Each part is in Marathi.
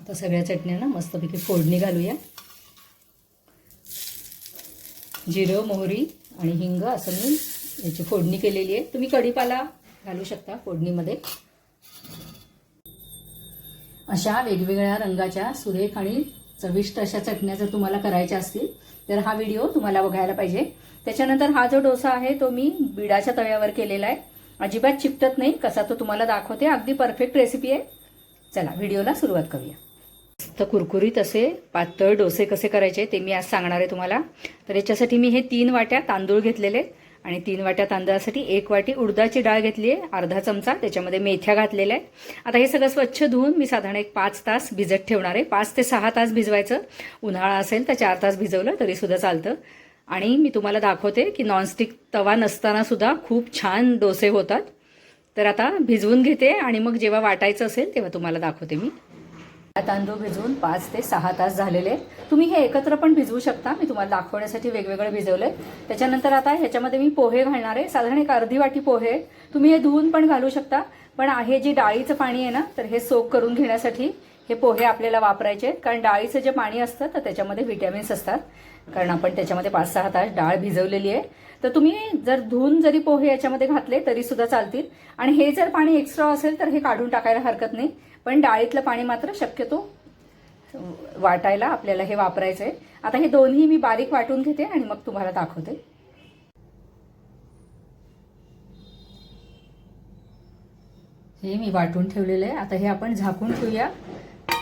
आता सगळ्या चटण्यांना मस्तपैकी फोडणी घालूया. जिरं मोहरी आणि हिंग असं मी याची फोडणी केलेली आहे. तुम्ही कढीपाला घालू शकता फोडणीमध्ये. अशा वेगवेगळ्या रंगाच्या सुरेख आणि चविष्ट अशा चटण्या जर तुम्हाला करायच्या असतील तर हा व्हिडिओ तुम्हाला बघायला पाहिजे. त्याच्यानंतर हा जो डोसा आहे तो मी बिडाच्या तव्यावर केलेला आहे. अजिबात चिकटत नाही. कसा तो तुम्हाला दाखवते अगदी परफेक्ट रेसिपी आहे. चला व्हिडिओला सुरुवात करूया. तर कुरकुरीत असे पातळ डोसे कसे करायचे ते मी आज सांगणार आहे तुम्हाला. तर याच्यासाठी मी हे तीन वाट्या तांदूळ घेतलेले आणि तीन वाट्या तांदळासाठी एक वाटी उडदाची डाळ घेतली आहे अर्धा चमचा त्याच्यामध्ये मेथ्या घातलेल्या आहे. आता हे सगळं स्वच्छ धुवून मी साधारण एक पाच तास भिजत ठेवणार आहे. पाच ते सहा तास भिजवायचं. उन्हाळा असेल तर चार तास भिजवलं तरीसुद्धा चालतं. आणि मी तुम्हाला दाखवते की नॉनस्टिक तवा नसताना सुद्धा खूप छान डोसे होतात. तर आता भिजवून घेते आणि मग जेव्हा वाटायचं असेल तेव्हा तुम्हाला दाखवते मी. तांदूळ भिजवून पाच ते सहा तास झालेले तुम्ही हे एकत्र पण भिजवू शकता. मी तुम्हाला दाखवण्यासाठी वेगवेगळे भिजवले त्याच्यानंतर आता ह्याच्यामध्ये मी पोहे घालणार आहे. साधारण एक अर्धी वाटी पोहे. तुम्ही हे धुवून पण घालू शकता. पण हे जे डाळीचं पाणी आहे ना तर हे सोक करून घेण्यासाठी हे पोहे आपल्याला वापरायचे आहेत. कारण डाळीचं जे पाणी असतं तर त्याच्यामध्ये व्हिटॅमिन्स असतात. कारण आपण त्याच्यामध्ये पाच सहा तास डाळ भिजवलेली आहे. तर तुम्ही जर धुवून जरी पोहे याच्यामध्ये घातले तरी सुद्धा चालतील. आणि हे जर पाणी एक्स्ट्रा असेल तर हे काढून टाकायला हरकत नाही. पण डाळीतलं पाणी मात्र शक्यतो वाटायला आपल्याला हे वापरायचं आहे आता हे दोन्ही मी बारीक वाटून घेते आणि मग तुम्हाला दाखवते. हे मी वाटून ठेवलेलं आहे. आता हे आपण झाकून ठेवूया.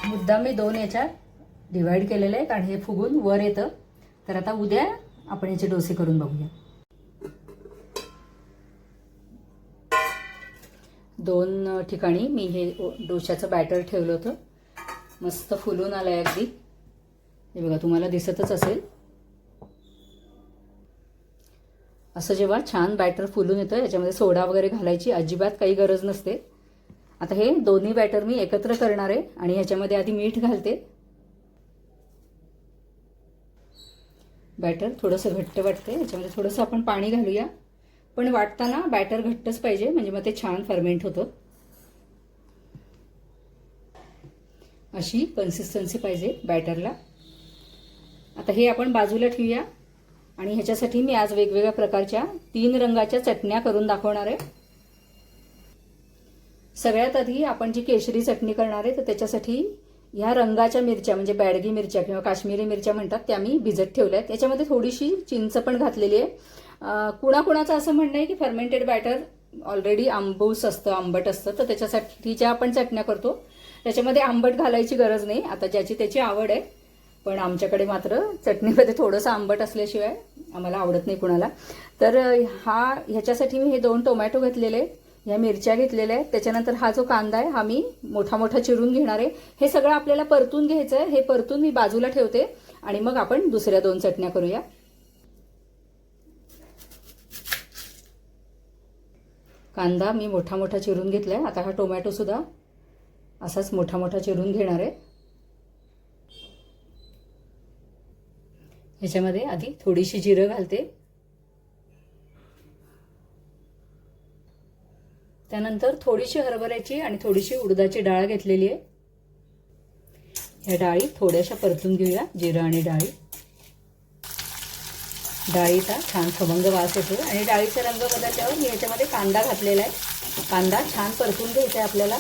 मुद्दाम मी दोन याच्यात डिवाइड केलेलं आहे कारण हे फुगून वर येतं. तर आता उद्या आपण याचे डोसे करून बघूया. दोन ठिकाणी मी हे डोशाचं बॅटर ठेवलं होतं. मस्त फुलून आलं आहे अगदी. हे बघा तुम्हाला दिसतच असेल. असं जेव्हा छान बॅटर फुलून येतं याच्यामध्ये सोडा वगैरे घालायची अजिबात काही गरज नसते. आता हे दोन्ही बॅटर मी एकत्र करणार आहे आणि ह्याच्यामध्ये आधी मीठ घालते. बॅटर थोडंसं घट्ट वाटते याच्यामध्ये थोडंसं आपण पाणी घालूया. पण वाटताना बॅटर घट्टच पाहिजे म्हणजे मग ते छान फर्मेंट होतं. अशी कन्सिस्टन्सी पाहिजे बॅटरला आता हे आपण बाजूला ठेवूया. आणि ह्याच्यासाठी मी आज वेगवेगळ्या प्रकारच्या तीन रंगाच्या चटण्या करून दाखवणार आहे. सगळ्यात आधी आपण जी केशरी चटणी करणार आहे तर त्याच्यासाठी ह्या रंगाच्या मिरच्या म्हणजे बॅडगी मिरच्या किंवा काश्मीरी मिरच्या म्हणतात त्या मी भिजत ठेवल्या आहेत. त्याच्यामध्ये थोडीशी चिंच पण घातलेली आहे. कुणाकुणाचं असं म्हणणं आहे की फर्मेंटेड बॅटर ऑलरेडी आंबूस असतं आंबट असतं तर त्याच्यासाठी ज्या आपण चटण्या करतो त्याच्यामध्ये आंबट घालायची गरज नाही. आता ज्याची त्याची आवड आहे पण आमच्याकडे मात्र चटणीमध्ये थोडंसं आंबट असल्याशिवाय आम्हाला आवडत नाही कुणाला. तर हा ह्याच्यासाठी मी हे दोन टोमॅटो घेतलेले ह्या मिरच्या घेतलेल्या आहेत. त्याच्यानंतर हा जो कांदा आहे हा मी मोठा मोठा चिरून घेणार आहे. हे सगळं आपल्याला परतून घ्यायचं आहे हे परतून मी बाजूला ठेवते आणि मग आपण दुसऱ्या दोन चटण्या करूया. कांदा मी मोठा मोठा चिरून घेतलाय. आता हा टोमॅटोसुद्धा असाच मोठा मोठा चिरून घेणार आहे. ह्याच्यामध्ये आधी थोडीशी जिरं घालते. त्यानंतर थोडीशी हरभऱ्याची आणि थोडीशी उडदाची डाळ घेतलेली आहे. ह्या डाळी थोड्याशा परतून घेऊया जिरं आणि डाळी. डाळीचा छान खमंग वास येतो. आणि डाळीचा रंग बदलल्यावर मी ह्याच्यामध्ये कांदा घातलेला आहे. कांदा छान परतून घ्यायचा आहे आपल्याला.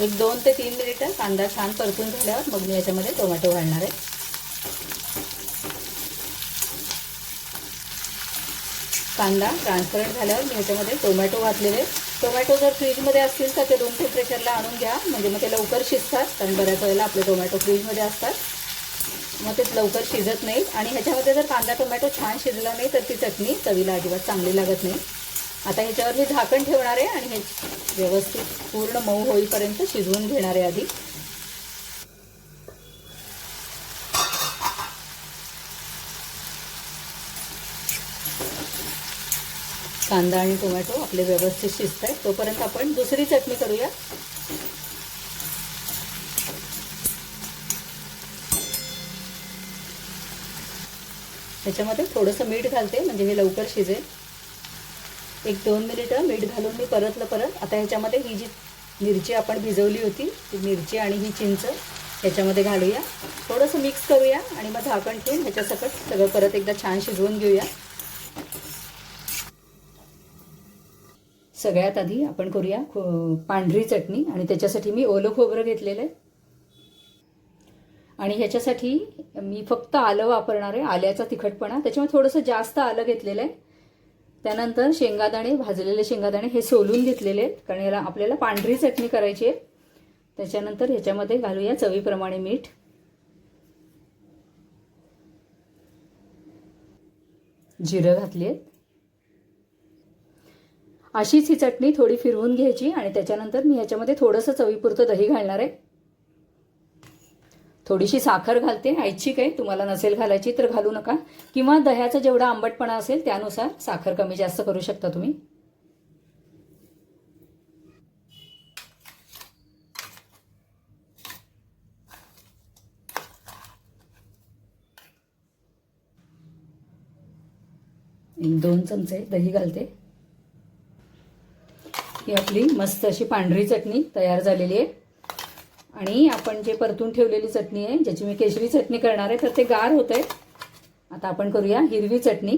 एक दोन ते तीन मिनिटं कांदा छान परतून झाल्यावर मग मी याच्यामध्ये टोमॅटो घालणार आहे. कांदा ट्रान्सपरंट झाल्यावर मी ह्याच्यामध्ये टोमॅटो घातलेले टोमॅटो जर फ्रीजमध्ये असतील तर ते रूम टेम्परेचरला आणून घ्या. म्हणजे मग ते लवकर शिजतात. कारण बऱ्याच वेळेला आपले टोमॅटो फ्रीजमध्ये असतात. मग ते लवकर शिजत नाहीत आणि ह्याच्यामध्ये जर कांदा टोमॅटो छान शिजला नाही तर ती चटणी चवीला अजिबात चांगली लागत नाही. आता ह्याच्यावर मी झाकण ठेवणार आहे आणि हे व्यवस्थित पूर्ण मऊ होईपर्यंत शिजवून घेणार आहे आधी. कांदा आणि टोमॅटो आपले व्यवस्थित शिजत आहेत तोपर्यंत आपण दुसरी चटणी करूया. ह्याच्यामध्ये थोडंसं मीठ घालते म्हणजे हे लवकर शिजेल. एक दोन मिनिटं मीठ घालून मी परतलं परत. आता ह्याच्यामध्ये ही जी मिरची आपण भिजवली होती ती मिरची आणि ही चिंच ह्याच्यामध्ये घालूया. थोडंसं मिक्स करूया आणि मग झाकण ठेवून ह्याच्यासकट सगळं परत एकदा छान शिजवून घेऊया. सगळ्यात आधी आपण करूया पांढरी चटणी आणि त्याच्यासाठी मी ओलं खोबरं घेतलेलं आहे. आणि ह्याच्यासाठी मी फक्त आलं वापरणार आहे आल्याचा तिखटपणा. त्याच्यामुळे थोडंसं जास्त आलं घेतलेलं आहे. त्यानंतर शेंगादाणे भाजलेले शेंगादाणे हे सोलून घेतलेले आहेत कारण याला आपल्याला पांढरी चटणी करायची आहे. त्याच्यानंतर ह्याच्यामध्ये घालूया चवीप्रमाणे मीठ. जिरं घातली आहेत. अशीच ही चटणी थोडी फिरवून घ्यायची आणि त्याच्यानंतर मी ह्याच्यामध्ये थोडंसं चवीपुरतं दही घालणार आहे. थोडीशी साखर घालते ऐच्छिक आहे तुम्हाला नसेल घालायची तर घालू नका. किंवा दह्याचा जेवढा आंबटपणा असेल त्यानुसार साखर कमी जास्त करू शकता तुम्ही. एक दोन चमचे दही घालते. ही आपली मस्त अशी पांढरी चटणी तयार झालेली आहे. आणि आपण जे परतून ठेवलेली चटणी आहे ज्याची मी केशरी चटणी करणार आहे तर ते गार होत आहे आता आपण करूया हिरवी चटणी.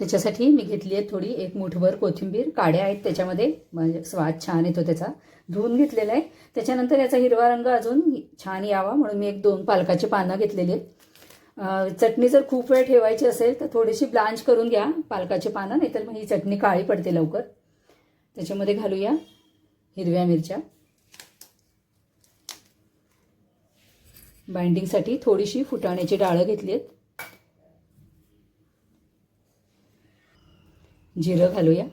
त्याच्यासाठी मी घेतली आहे थोडी एक मुठभर कोथिंबीर. काड्या आहेत त्याच्यामध्ये. म्हणजे स्वाद छान येतो त्याचा. धुवून घेतलेला आहे. त्याच्यानंतर याचा हिरवा रंग अजून छान यावा म्हणून मी एक दोन पालकाची पानं घेतलेली आहेत. चटणी जर खूप वेळ ठेवायची असेल तर थोडीशी ब्लांच करून घ्या पालकाची पानं नाहीतर मग ही चटणी काळी पडते लवकर. त्याच्यामध्ये घालूया हिरव्या मिरच्या. बाइंडिंगसाठी थोडीशी फुटाण्याची डाळं घेतली आहेत. जिरं घालूया.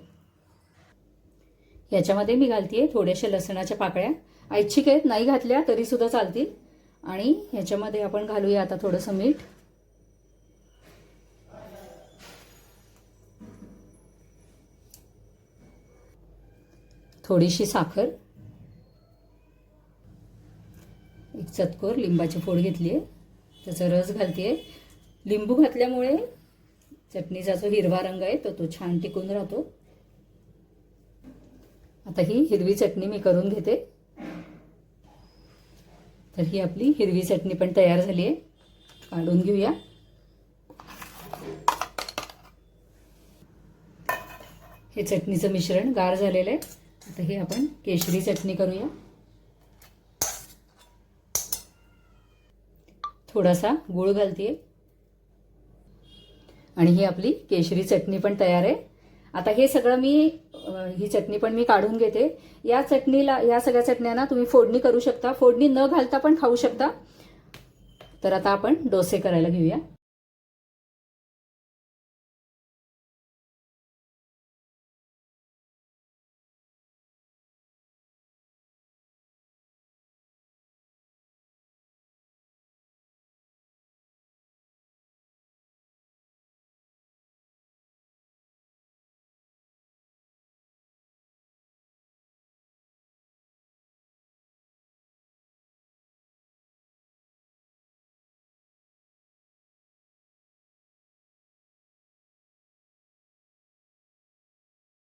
याच्यामध्ये मी घालते थोड्याशा लसणाच्या पाकळ्या. ऐच्छिक आहेत नाही घातल्या तरीसुद्धा चालतील. आणि ह्याच्यामध्ये आपण घालूया आता थोडंसं मीठ. थोडीशी साखर. एक चतकोर लिंबाची फोड घेतली आहे. त्याचा रस घालते लिंबू घातल्यामुळे चटणीचा जो हिरवा रंग आहे तो तो छान टिकून राहतो. आता ही हिरवी चटणी मी करून घेते. तर ही आपली हिरवी चटणी पण तयार झाली आहे. काढून घेऊया. हे चटणीचं मिश्रण गार झालेलं आहे. आता हे आपण केशरी चटणी करूया. थोडासा गूळ घालते आणि ही आपली केशरी चटणी पण तयार आहे. आता हे सगळं मी ही चटणी पण मी काढून घेते. या चटणीला या सगळ्या चटण्यांना तुम्ही फोडणी करू शकता. फोडणी न घालता पण खाऊ शकता. तर आता आपण डोसे करायला घेऊया.